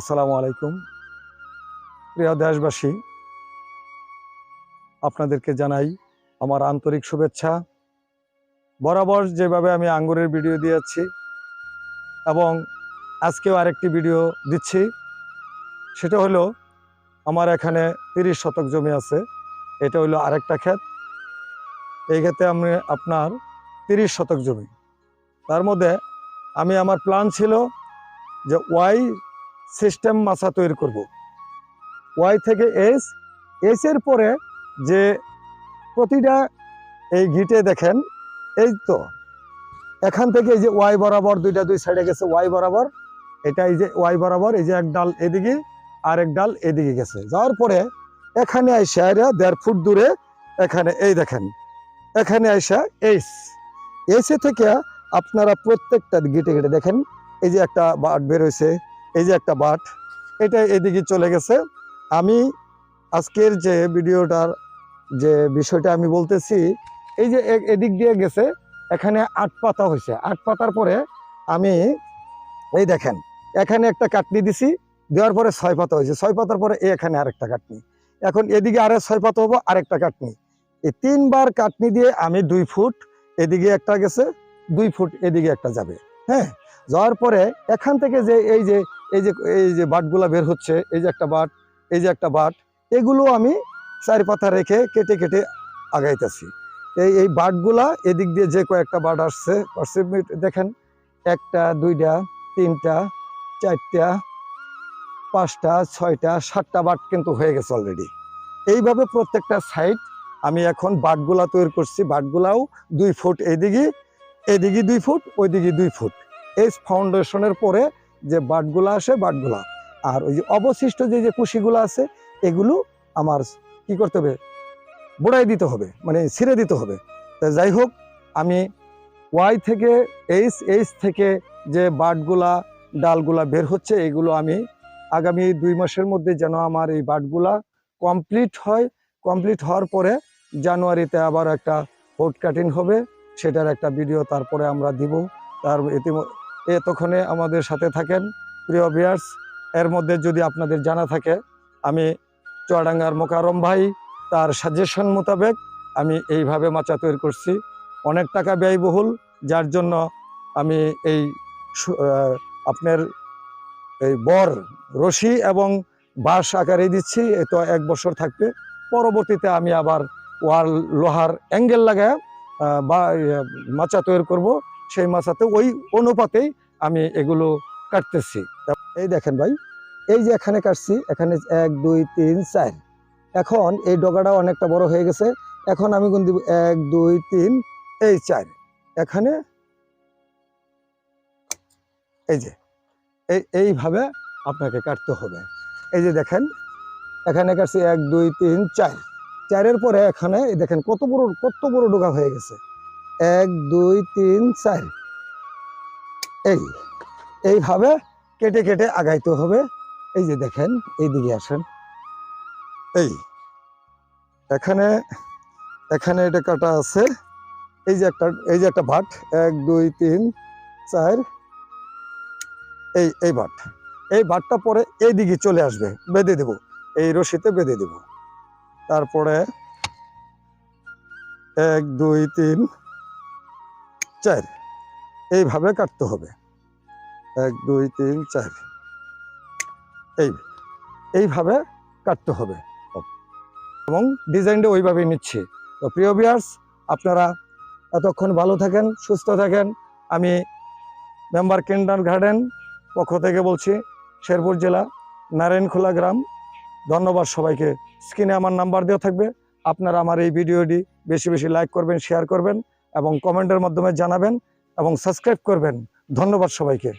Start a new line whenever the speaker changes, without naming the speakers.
আসসালামু আলাইকুম। প্রিয় দেশবাসী, আপনাদেরকে জানাই আমার আন্তরিক শুভেচ্ছা। বরাবর যেভাবে আমি আঙ্গুরের ভিডিও দিয়েছি এবং আজকেও আরেকটি ভিডিও দিচ্ছি, সেটা হলো আমার এখানে তিরিশ শতক জমি আছে, এটা হলো আরেকটা ক্ষেত। এই ক্ষেতে আমি আপনার তিরিশ শতক জমি। তার মধ্যে আমি, আমার প্ল্যান ছিল যে ওয়াই সিস্টেম মাছা তৈরি করব। ওয়াই থেকে এস এস এর পরে যে প্রতিটা এই গিটে দেখেন, এই তো, এখান থেকে এই যে ওয়াই বরাবর দুইটা দুই সাইডে গেছে ওয়াই বরাবর, এটা এই যে ওয়াই বরাবর, এই যে এক ডাল এদিকে আর এক ডাল এদিকে গেছে। যাওয়ার পরে এখানে আইসা এরা দেড় ফুট দূরে, এখানে এই দেখেন, এখানে আইসা এইস এসে থেকে আপনারা প্রত্যেকটা গিটে গিটে দেখেন, এই যে একটা বাট বের হয়েছে এই যে একটা বাট, এটা এদিকে চলে গেছে। আমি আজকের যে ভিডিওটার যে বিষয়টা আমি বলতেছি, এই যে এদিক দিয়ে গেছে, এখানে আট পাতা হয়েছে। আট পাতার পরে আমি, এই দেখেন, এখানে একটা কাটনি দিছি, দেওয়ার পরে ছয় পাতা হয়েছে। ছয় পাতার পরে এখানে আরেকটা কাটনি। এখন এদিকে আরে ছয় পাতা হব, আরেকটা কাটনি। এই তিনবার কাটনি দিয়ে আমি দুই ফুট এদিকে একটা গেছে, দুই ফুট এদিকে একটা যাবে। হ্যাঁ যাওয়ার পরে এখান থেকে যে এই যে এই যে এই যে বাটগুলা বের হচ্ছে, এই যে একটা বাট, এই যে একটা বাট, এগুলো আমি চারি পাতা রেখে কেটে কেটে আগাইতেছি। এই এই বাটগুলা এদিক দিয়ে যে কয়েকটা বাট আসছে দেখেন, একটা, দুইটা, তিনটা, চারটা, পাঁচটা, ছয়টা, সাতটা বাট কিন্তু হয়ে গেছে অলরেডি এইভাবে প্রত্যেকটা সাইড আমি এখন বাটগুলা তৈরি করছি, বাটগুলাও দুই ফুট এদিকে এদিকে দুই ফুট, ওইদিকে দুই ফুট। এই ফাউন্ডেশনের পরে যে বাটগুলা আসে বাটগুলা আর ওই যে অবশিষ্ট যে যে কুশিগুলো আছে, এগুলো আমার কি করতে হবে? বোড়াই দিতে হবে মানে ছিঁড়ে দিতে হবে। তা যাই হোক, আমি ওয়াই থেকে এইচ এইচ থেকে যে বাটগুলা ডালগুলা বের হচ্ছে, এগুলো আমি আগামী দুই মাসের মধ্যে যেন আমার এই বাটগুলা কমপ্লিট হয়। কমপ্লিট হওয়ার পরে জানুয়ারিতে আবার একটা হোট কাটিং হবে, সেটার একটা ভিডিও তারপরে আমরা দিব। তার ইতিম- এতক্ষণে আমাদের সাথে থাকেন প্রিয় বিয়ার্স এর মধ্যে যদি আপনাদের জানা থাকে, আমি চুয়াডাঙ্গার মোকারম ভাই, তার সাজেশন মোতাবেক আমি এইভাবে মাচা তৈরি করছি। অনেক টাকা ব্যয়বহুল, যার জন্য আমি এই আপনার এই বর রশি এবং বাঁশ আকারে দিচ্ছি, এ তো এক বছর থাকবে। পরবর্তীতে আমি আবার ওয়াল, লোহার অ্যাঙ্গেল লাগায় বা মাচা তৈরি করব। সেই মাচাতে ওই অনুপাতেই আমি এগুলো কাটতেছি। এই দেখেন ভাই, এই যে এখানে কাটছি, এখানে এক, দুই, তিন, চার। এখন এই ডগাটা অনেকটা বড় হয়ে গেছে, এখন আমি কোন দিব এক, দুই, তিন, এই চার। এখানে এই যে, এই, এইভাবে আপনাকে কাটতে হবে। এই যে দেখেন, এখানে কাটছি এক, দুই, তিন, চার। চারের পরে এখানে দেখেন কত বড় কত বড় ডোকা হয়ে গেছে। এক, দুই, তিন, চার। এই, এইভাবে কেটে কেটে আগাইতে হবে। এই যে দেখেন, এইদিকে আসেন। এই, এখানে এখানে এটা কাটা আছে। এই যে একটা, এই যে একটা ভাট এক, দুই, তিন, চার। এই এই ভাট এই ভাটটা পরে এই দিকে চলে আসবে। বেঁধে দেব। এই রশিতে বেঁধে দেব। তারপরে এক, দুই, তিন চার। এইভাবে কাটতে হবে। এক, দুই, তিন, চার। এই, এইভাবে কাটতে হবে। এবং ডিজাইনটা ওইভাবেই নিচ্ছি। তো প্রিয় বিয়ার্স আপনারা এতক্ষণ ভালো থাকেন, সুস্থ থাকেন। আমি মেম্বার কিন্ডার গার্ডেন পক্ষ থেকে বলছি, শেরপুর জেলা, নারায়ণখোলা গ্রাম। ধন্যবাদ সবাইকে। স্ক্রিনে আমার নাম্বার দেওয়া থাকবে। আপনারা আমার এই ভিডিওটি বেশি বেশি লাইক করবেন শেয়ার করবেন। এবং কমেন্টের মাধ্যমে জানাবেন এবং সাবস্ক্রাইব করবেন। ধন্যবাদ সবাইকে।